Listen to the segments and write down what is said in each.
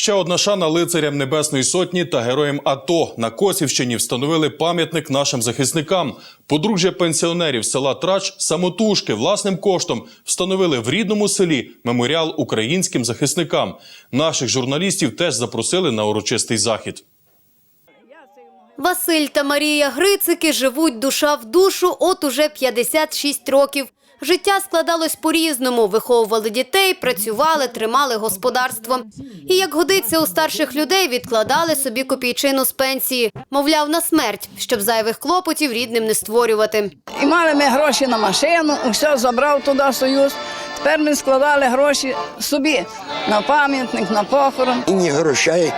Ще одна шана лицарям Небесної Сотні та героям АТО на Косівщині встановили пам'ятник нашим захисникам. Подружжя пенсіонерів села Трач самотужки власним коштом встановили в рідному селі меморіал українським захисникам. Наших журналістів теж запросили на урочистий захід. Василь та Марія Грицики живуть душа в душу от уже 56 років. Життя складалось по-різному. Виховували дітей, працювали, тримали господарство. І як годиться у старших людей, відкладали собі копійчину з пенсії. Мовляв, на смерть, щоб зайвих клопотів рідним не створювати. І мали ми гроші на машину, усе забрав туди Союз. Тепер ми складали гроші собі на пам'ятник, на похорон. І ні грошей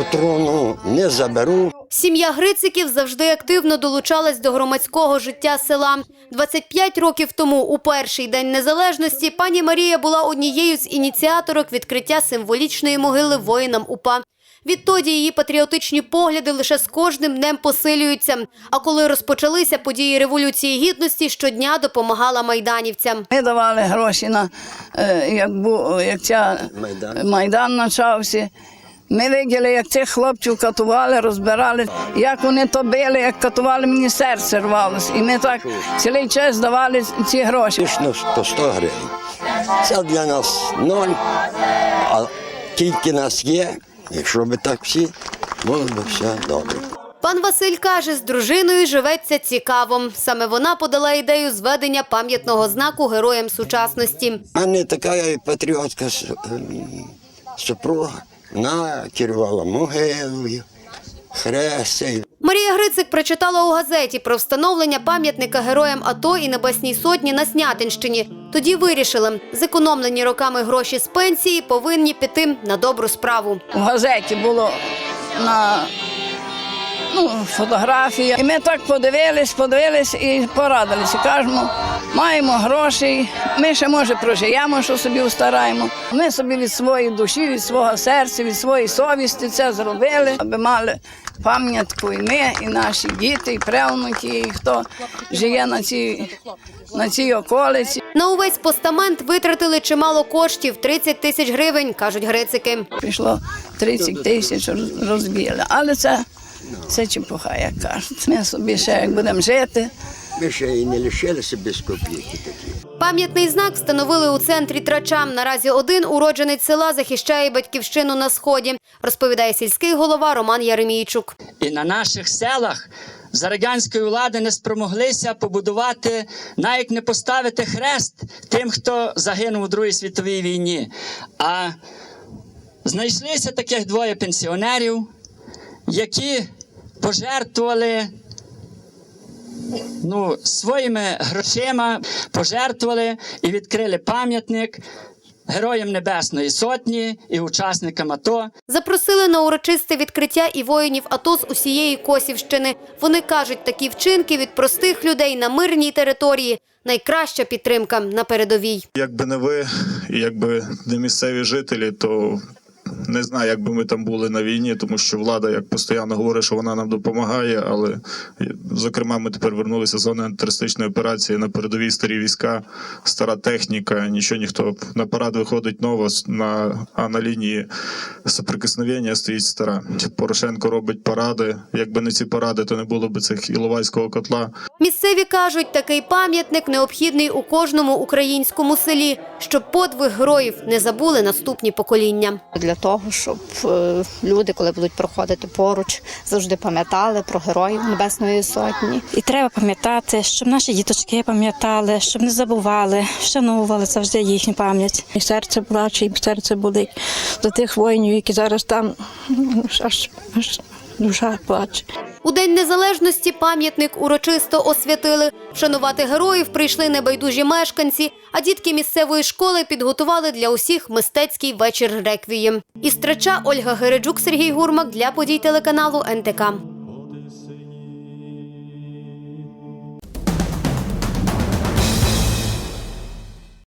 у трону не заберу. Сім'я Грициків завжди активно долучалась до громадського життя села. 25 років тому, у перший день незалежності, пані Марія була однією з ініціаторок відкриття символічної могили воїнам УПА. Відтоді її патріотичні погляди лише з кожним днем посилюються. А коли розпочалися події Революції Гідності, щодня допомагала майданівцям. Ми давали гроші на е, як, бу, як ця Майдан. майдан почався. Ми виділи, як цих хлопців катували, розбирали, як вони то били, як катували, мені серце рвалося. І ми так цілий час давали ці гроші. По 100 гривень. Це для нас ноль, а тільки нас є, якщо б так всі, було б все добре. Пан Василь каже, з дружиною живеться цікаво. Саме вона подала ідею зведення пам'ятного знаку героям сучасності. У мене така патріотська с- ем, супруга. Вона керувала могилою, хрестою. Марія Грицик прочитала у газеті про встановлення пам'ятника героям АТО і Небесній Сотні на Снятинщині. Тоді вирішили, зекономлені роками гроші з пенсії повинні піти на добру справу. В газеті було на ну, фотографія. І ми так подивились, подивились і порадилися. Кажемо, маємо грошей, ми ще може прожиємо, що собі устараємо. Ми собі від своєї душі, від свого серця, від своєї совісті це зробили, аби мали пам'ятку і ми, і наші діти, і правнуки, і хто живе на цій, на цій околиці. На увесь постамент витратили чимало коштів 30 тисяч гривень, кажуть Грицики. Пішло 30 тисяч роз- розбили. Але це, це чепуха, як кажуть. Ми собі ще як будемо жити. Ми ще і не лишилися без копійки такі. Пам'ятний знак встановили у центрі Трачам. Наразі один уродженець села захищає батьківщину на сході, розповідає сільський голова Роман Яремійчук. І на наших селах за радянської влади не спромоглися побудувати, навіть не поставити хрест тим, хто загинув у Другій світовій війні. А знайшлися таких двоє пенсіонерів, які пожертвували ну, своїми грошима, пожертвували і відкрили пам'ятник Героям Небесної Сотні і учасникам АТО. Запросили на урочисте відкриття і воїнів АТО з усієї Косівщини. Вони кажуть, такі вчинки від простих людей на мирній території найкраща підтримка на передовій. Якби не ви, якби не місцеві жителі, то не знаю, як би ми там були на війні, тому що влада як постійно говорить, що вона нам допомагає. Але зокрема, ми тепер вернулися з зони антитерористичної операції на передовій старі війська, стара техніка, нічого ніхто на парад виходить ново, на а на лінії соприкосновення стоїть стара. Порошенко робить паради. Якби не ці паради, то не було б цих Іловайського котла. Місцеві кажуть, такий пам'ятник необхідний у кожному українському селі, щоб подвиг героїв не забули наступні покоління. для того, щоб е, люди, коли будуть проходити поруч, завжди пам'ятали про героїв Небесної Сотні. І треба пам'ятати, щоб наші діточки пам'ятали, щоб не забували, вшановували завжди їхню пам'ять. І серце плаче, і серце болить до тих воїнів, які зараз там ну, аж, аж душа плаче. У День Незалежності пам'ятник урочисто освятили. Вшанувати героїв прийшли небайдужі мешканці, а дітки місцевої школи підготували для усіх мистецький вечір реквієм. Із Трача Ольга Гереджук, Сергій Гурмак для подій телеканалу НТК.